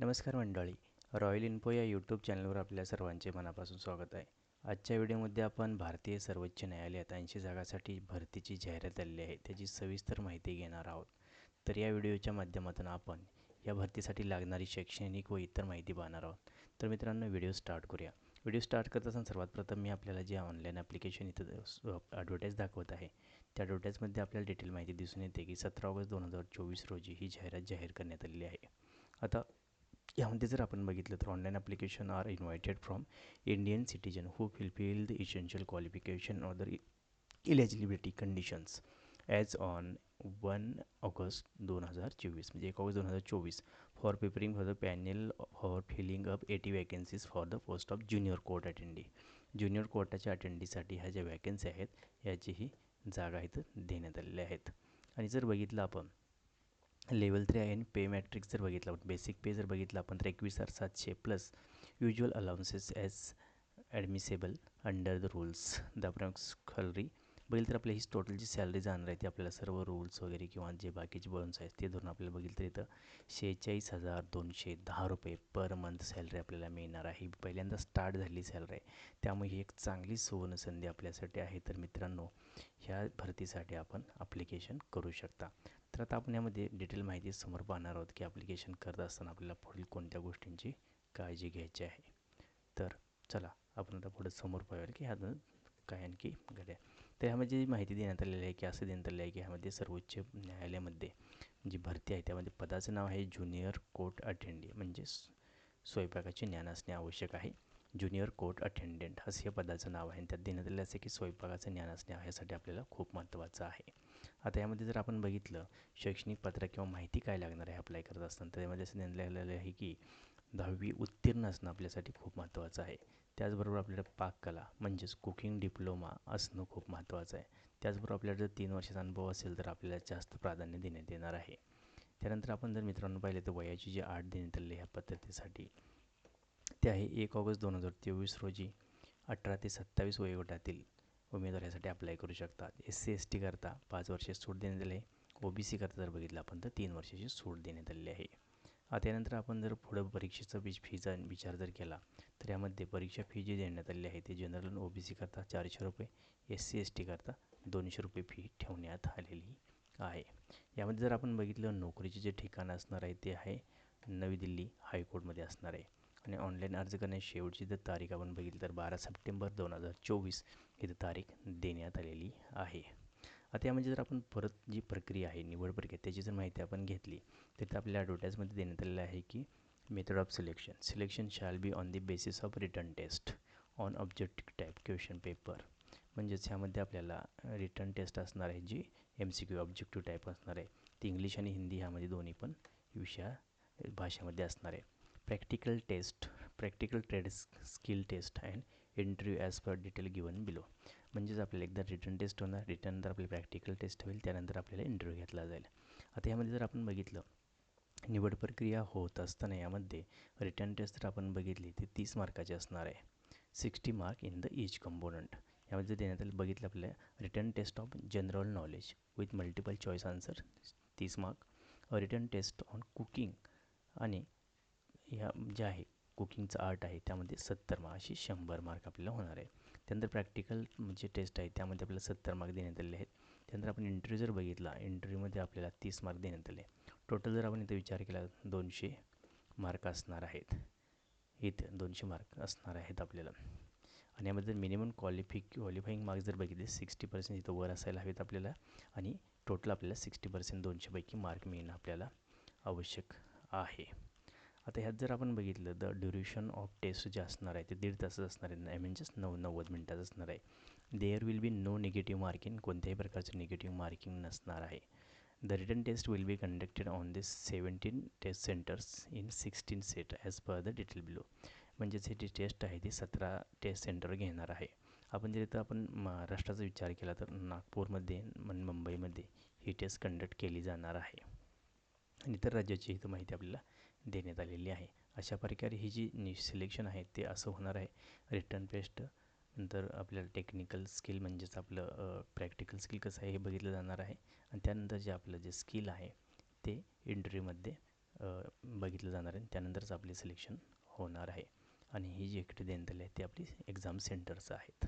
नमस्कार मंडळी. Royal info या यूट्यूब चॅनलवर आपल्या सर्वांचे मनापासून स्वागत आहे. आजच्या व्हिडिओमध्ये आपण भारतीय सर्वोच्च न्यायालयात ऐंशी जागासाठी भरतीची जाहिरात आलेली आहे. त्याची सविस्तर माहिती घेणार आहोत. तर या व्हिडिओच्या माध्यमातून आपण या भरतीसाठी लागणारी शैक्षणिक व इतर माहिती पाहणार आहोत. तर मित्रांनो व्हिडिओ स्टार्ट करूया. व्हिडिओ स्टार्ट करत असताना सर्वात प्रथम मी आपल्याला जे ऑनलाईन ॲप्लिकेशन इथं ॲडव्हर्टाईज दाखवत आहे त्या ॲडव्हर्टाईजमध्ये आपल्याला डिटेल माहिती दिसून येते की सतरा ऑगस्ट दोन हजार चोवीस रोजी ही जाहिरात जाहीर करण्यात आलेली आहे. आता यामध्ये जर आपण बघितलं तर online application are invited from Indian citizen who fulfil the essential qualification or the eligibility conditions as on one August दोन हजार चोवीस म्हणजे एक ऑगस्ट दोन हजार चोवीस. For preparing for the panel for filling up eighty vacancies for the post of junior court attendee junior कोर्टाच्या अटेंडीसाठी ह्या ज्या वॅकन्सी आहेत याचीही जागा इथं देण्यात आलेल्या आहेत. आणि जर बघितलं आपण लेवल थ्री आहे आणि पे मॅट्रिक्स जर बघितलं आपण बेसिक पे जर बघितलं आपण तर एकवीस हजार सातशे plus usual allowances as admissible under the rules. The approx salary बघितलं तर आपल्या ही टोटल जी सॅलरी जाणार आहे ती आपल्याला सर्व रूल्स वगैरे किंवा जे बाकीचे बॉन्स आहेत ते धरून आपल्याला बघितलं तर इथं शेहेचाळीस हजार दोनशे दहा रुपये पर मंथ सॅलरी आपल्याला मिळणार आहे. पहिल्यांदा स्टार्ट झालेली सॅलरी आहे. त्यामुळे ही एक चांगली सुवर्णसंधी आपल्यासाठी आहे. तर मित्रांनो ह्या भरतीसाठी आपण ॲप्लिकेशन करू शकता. तर आता आपण यामध्ये डिटेल माहिती समोर पाहणार आहोत की ॲप्लिकेशन करत असताना आपल्याला पुढील कोणत्या गोष्टींची काळजी घ्यायची आहे. तर चला आपण आता पुढे समोर पाहूया की ह्या काय आणखी घड्या तर ह्यामध्ये जी माहिती देण्यात आलेली आहे की असं देण्यात आलेलं आहे की ह्यामध्ये सर्वोच्च न्यायालयामध्ये जी भरती आहे त्यामध्ये पदाचं नाव आहे ज्युनियर कोर्ट अटेंडी म्हणजे स्वयंपाकाचे ज्ञान असणे आवश्यक आहे. ज्युनियर कोर्ट अटेंडंट असं या पदाचं नाव आहे आणि त्यात देण्यात आलेलं असं की स्वयंपाकाचं ज्ञान असणे ह्यासाठी आपल्याला खूप महत्त्वाचं आहे. आता यामध्ये जर आपण बघितलं शैक्षणिक पत्र किंवा माहिती काय लागणार आहे अप्लाय करत असताना तर त्यामध्ये असं नेमलेलं आहे की दहावी उत्तीर्ण असणं आपल्यासाठी खूप महत्त्वाचं आहे. त्याचबरोबर आपल्याला पाककला म्हणजेच कुकिंग डिप्लोमा असणं खूप महत्त्वाचं आहे. त्याचबरोबर आपल्याला जर तीन वर्षाचा अनुभव असेल तर आपल्याला जास्त प्राधान्य देण्यात येणार आहे. त्यानंतर आपण जर मित्रांनो पाहिले तर वयाची जी आठ देण्यात आलेली ह्या पद्धतीसाठी ते आहे एक ऑगस्ट दोन हजार तेवीस रोजी अठरा ते सत्तावीस वयोगटातील उमेदवारासाठी अप्लाय करू शकतात. एस सी एस टीकरता पाच वर्षे सूट देण्यात आली. आहे ओ बी सी करता जर बघितलं आपण तर तीन वर्षाची सूट देण्यात आलेली आहे. त्यानंतर आपण जर पुढं परीक्षेचा बीज फीचा विचार जर केला तर यामध्ये परीक्षा फी जी देण्यात आलेली आहे ते जनरल ओ बी सी करता चारशे रुपये एस सी एस टीकरता दोनशे रुपये फी ठेवण्यात आलेली आहे. यामध्ये जर आपण बघितलं नोकरीचे जे ठिकाण असणार आहे ते आहे नवी दिल्ली हायकोर्टमध्ये असणार आहे. आणि ऑनलाईन अर्ज करण्याची शेवटची जर तारीख आपण बघितली तर बारा सप्टेंबर दोन हजार चोवीस इथं तारीख देण्यात आलेली आहे. आता यामध्ये जर आपण परत जी प्रक्रिया आहे निवड प्रक्रिया त्याची जर माहिती आपण घेतली तर ते आपल्या ॲडव्हर्टाईजमध्ये देण्यात आलेलं आहे की method of selection selection shall be on the basis of written test on objective type question paper म्हणजेच ह्यामध्ये आपल्याला रिटर्न टेस्ट असणार आहे जी M C Q objective type असणार आहे. ती इंग्लिश आणि हिंदी ह्यामध्ये दोन्ही पण विषया भाषेमध्ये असणार आहे. Practical test practical trade skill test and interview as per detail given below म्हणजेच आपल्याला एकदा रिटर्न टेस्ट होणार रिटर्ननंतर आपली प्रॅक्टिकल टेस्ट होईल त्यानंतर आपल्याला इंटरव्ह्यू घेतला जाईल. आता यामध्ये जर आपण बघितलं निवड प्रक्रिया होत असताना यामध्ये रिटर्न टेस्ट जर आपण बघितली ती तीस मार्काची असणार आहे. Sixty mark in the each component यामध्ये देण्यात आलं बघितलं आपल्या written test of general knowledge with multiple choice answer तीस mark written test on cooking आणि ह्या जे आहे कुकिंगचं आर्ट आहे त्यामध्ये सत्तर मार्क अशी शंभर मार्क आपल्याला होणार आहे. त्यानंतर प्रॅक्टिकल जे टेस्ट आहे त्यामध्ये आपल्याला सत्तर मार्क देण्यात आलेले आहेत. त्यानंतर आपण इंटरव्ह्यू जर बघितला इंटरव्ह्यूमध्ये आपल्याला तीस मार्क देण्यात आले. टोटल जर आपण इथं विचार केला दोनशे मार्क असणार आहेत. इथं दोनशे मार्क असणार आहेत आपल्याला. आणि यामध्ये मिनिमम क्वालिफिक क्वालिफाईंग मार्क्स जर बघितले सिक्स्टी पर्सेंट इथं वर असायला हवेत आपल्याला. आणि टोटल आपल्याला सिक्स्टी पर्सेंट दोनशेपैकी मार्क मिळणं आपल्याला आवश्यक आहे. आता ह्यात जर आपण बघितलं द ड्युरेशन ऑफ टेस्ट जे असणार आहे ते दीड तासच असणार आहे म्हणजेच नऊ नव्वद मिनटाचं असणार आहे. There will be no negative marking कोणत्याही प्रकारचं निगेटिव्ह मार्किंग नसणार आहे. The written test will be conducted on this seventeen test centres in sixteen set as per the detail below म्हणजेच हे जी टेस्ट आहे ती सतरा टेस्ट सेंटर घेणार आहे. आपण जर इथं आपण महाराष्ट्राचा विचार केला तर नागपूरमध्ये मुंबईमध्ये ही टेस्ट कंडक्ट केली जाणार आहे. आणि इतर राज्याची इथं माहिती आपल्याला देण्यात आलेली आहे. अशा प्रकारे ही जी नि सिलेक्शन आहे ते असं होणार आहे. रिटर्न पेस्ट नंतर आपल्याला टेक्निकल स्किल म्हणजेच आपलं प्रॅक्टिकल स्किल कसं आहे हे बघितलं जाणार आहे. आणि त्यानंतर जे आपलं जे स्किल आहे ते इंटरव्ह्यूमध्ये बघितलं जाणार आहे. त्यानंतरच आपले सिलेक्शन होणार आहे. आणि ही जी एकटी देण्यात आली आहे ती आपली एक्झाम सेंटर्स आहेत.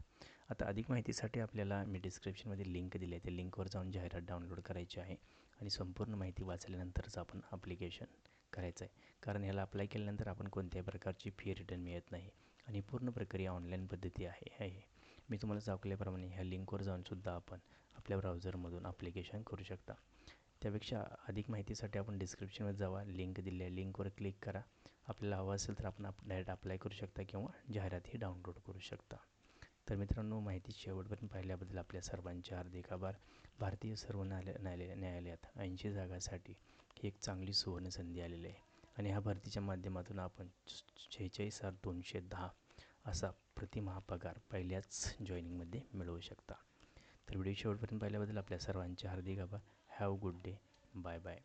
आता अधिक माहितीसाठी आपल्याला मी डिस्क्रिप्शनमध्ये लिंक दिली आहे. त्या लिंकवर जाऊन जाहिरात डाउनलोड करायची आहे आणि संपूर्ण माहिती वाचल्यानंतरच आपण अप्लिकेशन करायचं आहे. कारण ह्याला अप्लाय केल्यानंतर आपण कोणत्याही प्रकारची फी रिटर्न मिळत नाही आणि पूर्ण प्रक्रिया ऑनलाईन पद्धती आहे आहे. मी तुम्हाला दाखवल्याप्रमाणे ह्या लिंकवर जाऊनसुद्धा आपण आपल्या ब्राउझरमधून अप्लिकेशन करू शकता. त्यापेक्षा अधिक माहितीसाठी आपण डिस्क्रिप्शनवर जावा. लिंक दिली आहे. लिंकवर क्लिक करा. आपल्याला हवं असेल तर आपण आप डायरेक्ट अप्लाय करू शकता किंवा जाहिरातही डाउनलोड करू शकता. तर मित्रांनो माहिती शेवटपर्यंत पाहिल्याबद्दल आपल्या सर्वांचे हार्दिक आभार. भारतीय सर्व न्यायालय न्यायालय न्यायालयात ऐंशी जागासाठी ही एक चांगली सुवर्ण संधी आलेली आहे. आणि ह्या भरतीच्या माध्यमातून आपण शेहेचाळीस हजार दोनशे दहा असा प्रतिमहा पगार पहिल्याच जॉईनिंगमध्ये मिळवू शकता. तर व्हिडिओ शेवटपर्यंत पाहिल्याबद्दल आपल्या सर्वांचे हार्दिक आभार. Have good day. Bye bye.